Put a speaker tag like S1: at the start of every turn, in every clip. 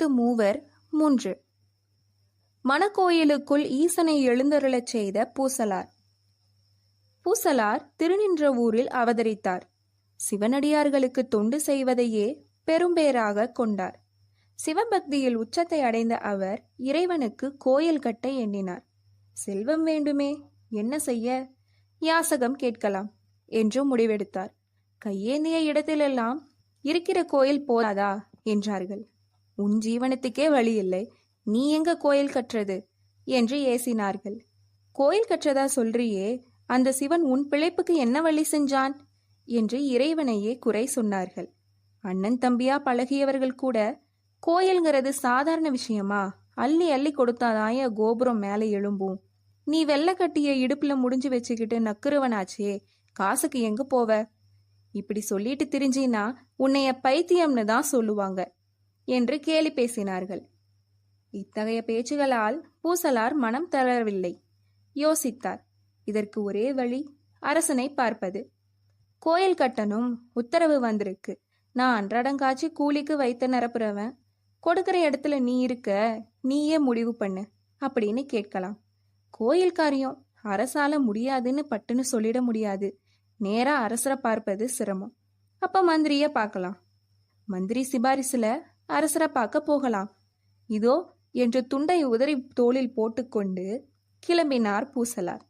S1: ஆயிரத்து மூவர் மூன்று. மணக்கோயிலுக்குள் ஈசனை எழுந்தருளச் செய்த பூசலார். பூசலார் திருநின்ற ஊரில் அவதரித்தார். சிவனடியார்களுக்கு தொண்டு செய்வதையே பெரும்பேராக கொண்டார். சிவபக்தியில் உச்சத்தை அடைந்த அவர் இறைவனுக்கு கோயில் கட்ட எண்ணினார். செல்வம் வேண்டுமே என்ன செய்ய? யாசகம் கேட்கலாம் என்று முடிவெடுத்தார். கையேந்திய இடத்திலெல்லாம் இருக்கிற கோயில் போதாதா? என்றார்கள். உன் ஜீவனத்துக்கே வழி இல்லை நீ எங்க கோயில் கற்றது? என்று ஏசினார்கள். கோயில் கற்றதா சொல்றியே அந்த சிவன் உன் பிழைப்புக்கு என்ன வழி செஞ்சான்? என்று இறைவனையே குறை சொன்னார்கள். அண்ணன் தம்பியா பழகியவர்கள் கூட கோயில்ங்கிறது சாதாரண விஷயமா? அள்ளி அள்ளி கொடுத்தாதாய கோபுரம் மேலே எழும்பும். நீ வெள்ளை கட்டிய இடுப்புல முடிஞ்சு வச்சுக்கிட்டு நக்குறவனாச்சே காசுக்கு எங்க போவ? இப்படி சொல்லிட்டு திரிஞ்சினா உன்னைய பைத்தியம்னு தான் சொல்லுவாங்க. என்று கேலி பேசினார்கள். இத்தகைய பேச்சுகளால் பூசலார் மனம் தளரவில்லை. யோசித்தார் இதற்கு ஒரே வழி அரசனை பார்ப்பது. கோயில் கட்டணும் உத்தரவு வந்திருக்கு. நான் அன்றாடங்காட்சி கூலிக்கு வைத்து நிரப்புறவன் கொடுக்கிற இடத்துல நீ இருக்க நீயே முடிவு பண்ணு அப்படின்னு கேட்கலாம். கோயில் காரியம் அரசால முடியாதுன்னு பட்டுன்னு சொல்லிட முடியாது. நேரா அரசரை பார்ப்பது சிரமம். அப்ப மந்திரிய பார்க்கலாம். மந்திரி சிபாரிசுல அரசரை பார்க்க போகலாம். இதோ என்று துண்டை உதறி தோளில் போட்டுக்கொண்டு கிளம்பினார் பூசலார்.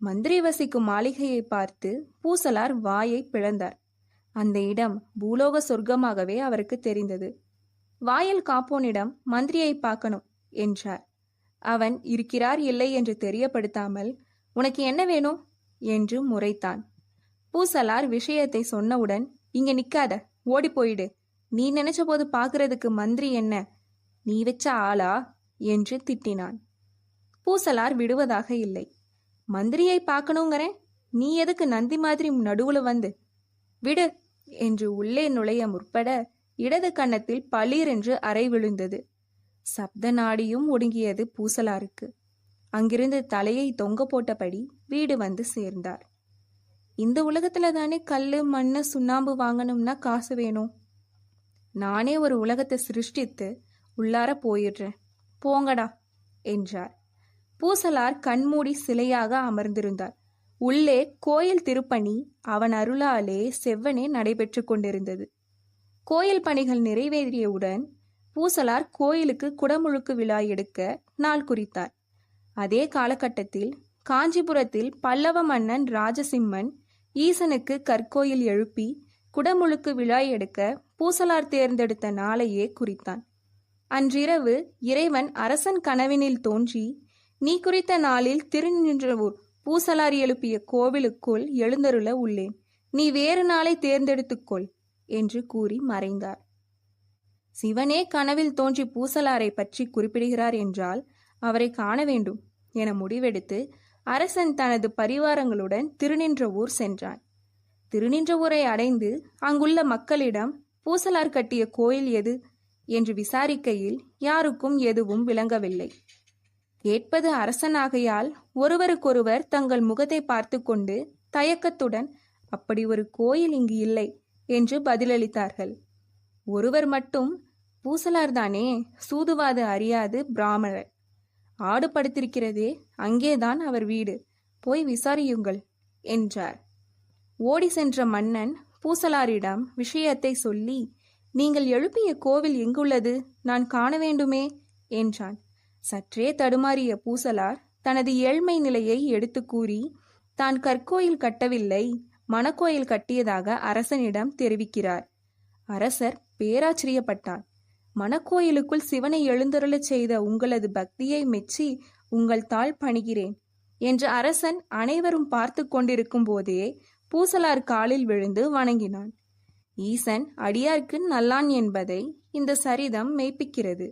S1: மந்திரி வசிக்கும் மாளிகையை பார்த்து பூசலார் வாயை பிளந்தார். அந்த இடம் பூலோக சொர்க்கமாகவே அவருக்கு தெரிந்தது. வாயில் காப்போனிடம் மந்திரியை பார்க்கணும் என்றார். அவன் இருக்கிறார் இல்லை என்று தெரியப்படுத்தாமல் உனக்கு என்ன வேணும்? என்று முறைத்தான். பூசலார் விஷயத்தை சொன்னவுடன் இங்க நிக்காத ஓடி போயிடு. நீ நினைச்ச போது பாக்குறதுக்கு மந்திரி என்ன? நீ வச்ச ஆளா? என்று திட்டினான். பூசலார் விடுவதாக இல்லை. மந்திரியை பார்க்கணுங்கிறேன். நீ எதுக்கு நந்தி மாதிரி நடுவுல வந்து? விடு என்று உள்ளே நுழைய முற்பட இடது கன்னத்தில் பளீர் என்று அறை விழுந்தது. சப்த நாடியும் ஒடுங்கியது பூசலாருக்கு. அங்கிருந்து தலையை தொங்க போட்டபடி வீடு வந்து சேர்ந்தார். இந்த உலகத்துல தானே கல்லு மண்ணு சுண்ணாம்பு வாங்கணும்னா காசு வேணும். நானே ஒரு உலகத்தை சிருஷ்டித்து உள்ளார போயிடுறேன். போங்கடா என்றார். பூசலார் கண்மூடி சிலையாக அமர்ந்திருந்தார். உள்ளே கோயில் திருப்பணி அவன் அருளாலே செவ்வனே நடைபெற்று கொண்டிருந்தது. கோயில் பணிகள் நிறைவேறியவுடன் பூசலார் கோயிலுக்கு குடமுழுக்கு விழா எடுக்க நாள் குறித்தார். அதே காலகட்டத்தில் காஞ்சிபுரத்தில் பல்லவ மன்னன் ராஜசிம்மன் ஈசனுக்கு கற்கோயில் எழுப்பி குடமுழுக்கு விழா எடுக்க பூசலார் தேர்ந்தெடுத்த நாளையே குறித்தான். அன்றிரவு இறைவன் அரசன் கனவினில் தோன்றி நீ குறித்த நாளில் திருநின்றவூர் பூசலார் எழுப்பிய கோவிலுக்குள் எழுந்தருள உள்ளேன். நீ வேறு நாளை தேர்ந்தெடுத்துக்கொள் என்று கூறி மறைந்தார். சிவனே கனவில் தோன்றி பூசலாரை பற்றி குறிப்பிடுகிறார் என்றால் அவரை காண வேண்டும் என முடிவெடுத்து அரசன் தனது பரிவாரங்களுடன் திருநின்ற ஊர் சென்றான். திருநின்றவூரை அடைந்து அங்குள்ள மக்களிடம் பூசலார் கட்டிய கோயில் எது? என்று விசாரிக்கையில் யாருக்கும் எதுவும் விளங்கவில்லை. கேட்பது அரசனாகையால் ஒருவருக்கொருவர் தங்கள் முகத்தை பார்த்து கொண்டு தயக்கத்துடன் அப்படி ஒரு கோயில் இங்கு இல்லை என்று பதிலளித்தார்கள். ஒருவர் மட்டும் பூசலார்தானே சூதுவாது அறியாது பிராமணர். ஆடு படுத்திருக்கிறதே அங்கேதான் அவர் வீடு. போய் விசாரியுங்கள் என்றார். ஓடி சென்ற மன்னன் பூசலாரிடம் விஷயத்தை சொல்லி நீங்கள் எழுப்பிய கோவில் எங்குள்ளது? நான் காண வேண்டுமே? என்றான். சற்றே தடுமாறிய பூசலார் தனது ஏழ்மை நிலையை எடுத்து கூறி தான் கற்கோயில் கட்டவில்லை மணக்கோயில் கட்டியதாக அரசனிடம் தெரிவிக்கிறார். அரசர் பேராச்சரியப்பட்டார். மணக்கோயிலுக்குள் சிவனை எழுந்தருளச் செய்த உங்களது பக்தியை மெச்சி உங்கள் தாழ் பணிகிறேன் என்று அரசன் அனைவரும் பார்த்து கொண்டிருக்கும் போதே பூசலார் காலில் விழுந்து வணங்கினான். ஈசன் அடியார்க்கு நல்லான் என்பதை இந்த சரிதம் மெய்ப்பிக்கிறது.